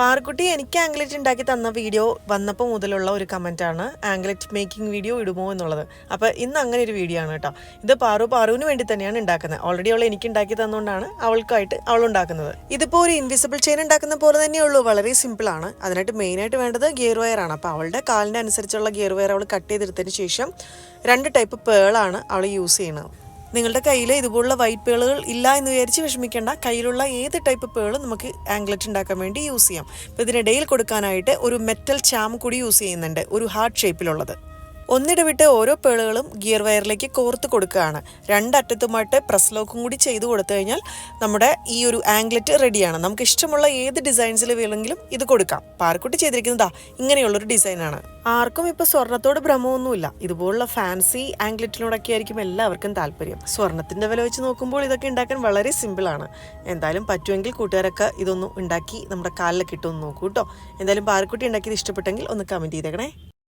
പാർക്കുട്ടി എനിക്ക് ആംഗ്ലറ്റ് ഉണ്ടാക്കി തന്ന വീഡിയോ വന്നപ്പോൾ മുതലുള്ള ഒരു കമന്റാണ് ആംഗ്ലറ്റ് മേക്കിംഗ് വീഡിയോ ഇടുമോ എന്നുള്ളത്. അപ്പോൾ ഇന്ന് അങ്ങനെ ഒരു വീഡിയോ ആണ് കേട്ടോ ഇത് പാറു പാറുവിന് വേണ്ടി തന്നെയാണ് ഉണ്ടാക്കുന്നത് ഓൾറെഡി അവൾ എനിക്ക് ഉണ്ടാക്കി തന്നുകൊണ്ടാണ് അവൾക്കായിട്ട് അവൾ ഉണ്ടാക്കുന്നത് ഇതിപ്പോൾ ഒരു ഇൻവിസിബിൾ ചെയിൻ ഉണ്ടാക്കുന്ന പോലെ തന്നെയുള്ളൂ വളരെ സിമ്പിൾ ആണ്. അതിനായിട്ട് മെയിനായിട്ട് വേണ്ടത് ഗിയർ വയർ ആണ്. അപ്പോൾ അവളുടെ കാലിന്റെ അനുസരിച്ചുള്ള ഗിയർ വയർ അവൾ കട്ട് ചെയ്തെടുത്തതിന് ശേഷം രണ്ട് ടൈപ്പ് പേളാണ് അവൾ യൂസ് ചെയ്യുന്നത്. നിങ്ങളുടെ കയ്യിൽ ഇതുപോലുള്ള വൈറ്റ് പേളുകൾ ഇല്ല എന്ന് വിചാരിച്ച് വിഷമിക്കേണ്ട. കയ്യിലുള്ള ഏത് ടൈപ്പ് പേളും നമുക്ക് ആംഗ്ലറ്റ് ഉണ്ടാക്കാൻ വേണ്ടി യൂസ് ചെയ്യാം. അപ്പോൾ ഇതിനിടയിൽ കൊടുക്കാനായിട്ട് ഒരു മെറ്റൽ ചാം കൂടി യൂസ് ചെയ്യുന്നുണ്ട്. ഒരു ഹാർട്ട് ഷേപ്പിലുള്ളത് ഒന്നിടവിട്ട് ഓരോ പേളുകളും ഗിയർ വയറിലേക്ക് കോർത്ത് കൊടുക്കുകയാണ്. രണ്ടറ്റത്തുമായിട്ട് പ്രസ് ലോക്കും കൂടി ചെയ്ത് കൊടുത്തു കഴിഞ്ഞാൽ നമ്മുടെ ഈ ഒരു ആംഗ്ലറ്റ് റെഡിയാണ്. നമുക്ക് ഇഷ്ടമുള്ള ഏത് ഡിസൈൻസിൽ വേണമെങ്കിലും ഇത് കൊടുക്കാം. പാർക്കുട്ടി ചെയ്തിരിക്കുന്നതാ ഇങ്ങനെയുള്ളൊരു ഡിസൈനാണ്. ആർക്കും ഇപ്പോൾ സ്വർണത്തോട് ഭ്രമമൊന്നുമില്ല. ഇതുപോലുള്ള ഫാൻസി ആംഗ്ലറ്റിനോടൊക്കെ ആയിരിക്കും എല്ലാവർക്കും താല്പര്യം. സ്വർണത്തിന്റെ വില വെച്ച് നോക്കുമ്പോൾ ഇതൊക്കെ ഉണ്ടാക്കാൻ വളരെ സിമ്പിളാണ് എന്തായാലും പറ്റുമെങ്കിൽ കൂട്ടുകാരൊക്കെ ഇതൊന്നും ഉണ്ടാക്കി നമ്മുടെ കാലിലൊക്കെ ഇട്ടൊന്ന് നോക്കൂ കേട്ടോ. എന്തായാലും പാർക്കുട്ടി ഉണ്ടാക്കിയത് ഇഷ്ടപ്പെട്ടെങ്കിൽ ഒന്ന് കമന്റ് ചെയ്തേക്കണേ.